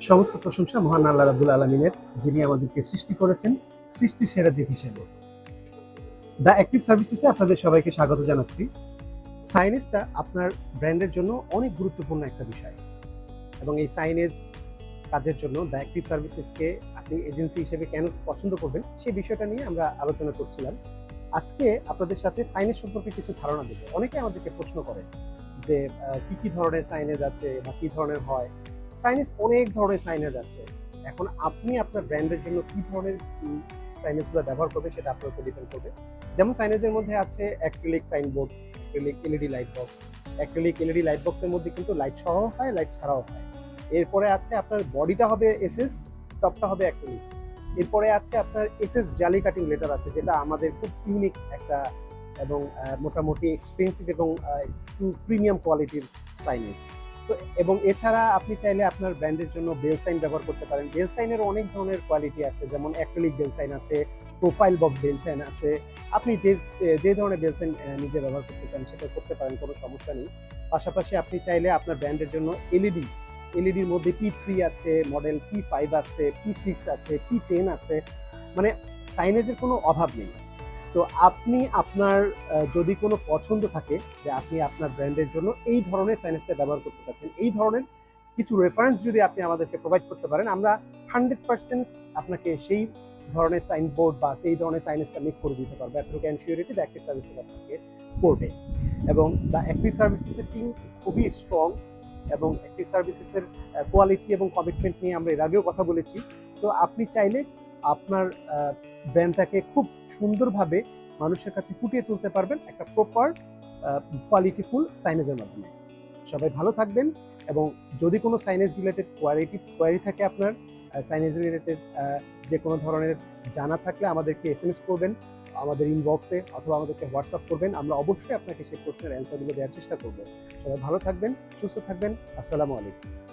সমস্ত প্রশংসা মহান আল্লাহ রাব্বুল আলামিনের, যিনি আমাদেরকে সৃষ্টি করেছেন সেরা হিসেবে। দ্য অ্যাক্টিভ সার্ভিসেসে আপনাদের সবাইকে স্বাগত জানাচ্ছি। সাইনেজটা আপনার ব্র্যান্ডের জন্য অনেক গুরুত্বপূর্ণ একটা বিষয়। এবং এই সাইনেজ কাজের জন্য দ্য অ্যাক্টিভ সার্ভিসেসকে আপনি এজেন্সি হিসেবে কেন পছন্দ করবেন সেই বিষয়টা নিয়ে আমরা আলোচনা করছিলাম। আজকে আপনাদের সাথে সাইনেজ সম্পর্কে কিছু ধারণা দেবো। অনেকে আমাদেরকে প্রশ্ন করে যে কি কি ধরনের সাইনেজ আছে বা কি ধরনের হয়? সাইনেজ অনেক ধরনের সাইনেজ আছে। এখন আপনি আপনার ব্র্যান্ডের জন্য কি ধরনের সাইনেজগুলো ব্যবহার করবেন সেটা আপনার উপর ডিপেন্ড করবে। যেমন সাইনেজের মধ্যে আছে acrylic signboard acrylic LED light box acrylic LED light বক্সের মধ্যে কিন্তু লাইট সহ হয় লাইট ছাড়াও হয়। এরপরে আছে আপনার বডিটা হবে এসএস টপটা হবে অ্যাক্রিলিক এরপরে আছে আপনার এস এস জালি কাটিং লেটার আছে, যেটা আমাদের খুব ইউনিক একটা এবং মোটামুটি এক্সপেন্সিভ এবং একটু প্রিমিয়াম কোয়ালিটির সাইনেজ সো এবং এছাড়া আপনি চাইলে আপনার ব্র্যান্ডের জন্য বেল সাইন ব্যবহার করতে পারেন। বেল সাইনের অনেক ধরনের কোয়ালিটি আছে, যেমন অ্যাক্রিলিক বেল সাইন আছে প্রোফাইল বক্স বেল সাইন আছে। আপনি যে যে ধরনের বেল সাইন নিজে ব্যবহার করতে চান সেটা করতে পারেন, কোনো সমস্যা নেই। পাশাপাশি আপনি চাইলে আপনার ব্র্যান্ডের জন্য এলইডি এলইডির মধ্যে পি থ্রি আছে মডেল পি ফাইভ আছে পি সিক্স আছে পি টেন আছে। মানে সাইনেজের কোনো অভাব নেই। সো আপনি আপনার যদি কোনো পছন্দ থাকে যে আপনি আপনার ব্র্যান্ডের জন্য এই ধরনের সাইনেজটা ব্যবহার করতে চাচ্ছেন, এই ধরনের কিছু রেফারেন্স যদি আপনি আমাদেরকে প্রোভাইড করতে পারেন, আমরা হান্ড্রেড পার্সেন্ট আপনাকে সেই ধরনের সাইনবোর্ড বা সেই ধরনের সাইনেজটা মেক করে দিতে পারব এতটুকু এনশিওরিটি দ্য অ্যাক্টিভ সার্ভিসেস আপনাকে করবে এবং দ্য অ্যাক্টিভ সার্ভিসেসের টিম খুবই স্ট্রং এবং অ্যাক্টিভ সার্ভিসেসের কোয়ালিটি এবং কমিটমেন্ট নিয়ে আমরা এর আগেও কথা বলেছি। সো আপনি চাইলে আপনার ব্র্যান্ডটাকে খুব সুন্দরভাবে মানুষের কাছে ফুটিয়ে তুলতে পারবেন একটা প্রপার কোয়ালিটিফুল সাইনেজের মাধ্যমে। সবাই ভালো থাকবেন এবং যদি কোনো সাইনেজ রিলেটেড কোয়ালিটি কোয়ারি থাকে আপনার সাইনেজ রিলেটেড যে কোনো ধরনের জানা থাকলে আমাদেরকে এস করবেন। আমাদের ইনবক্সে অথবা আমাদেরকে হোয়াটসঅ্যাপ করবেন। আমরা অবশ্যই আপনাকে সেই প্রশ্নের অ্যান্সারগুলো দেওয়ার চেষ্টা করব। সবাই ভালো থাকবেন, সুস্থ থাকবেন। আসসালামু আলাইকুম।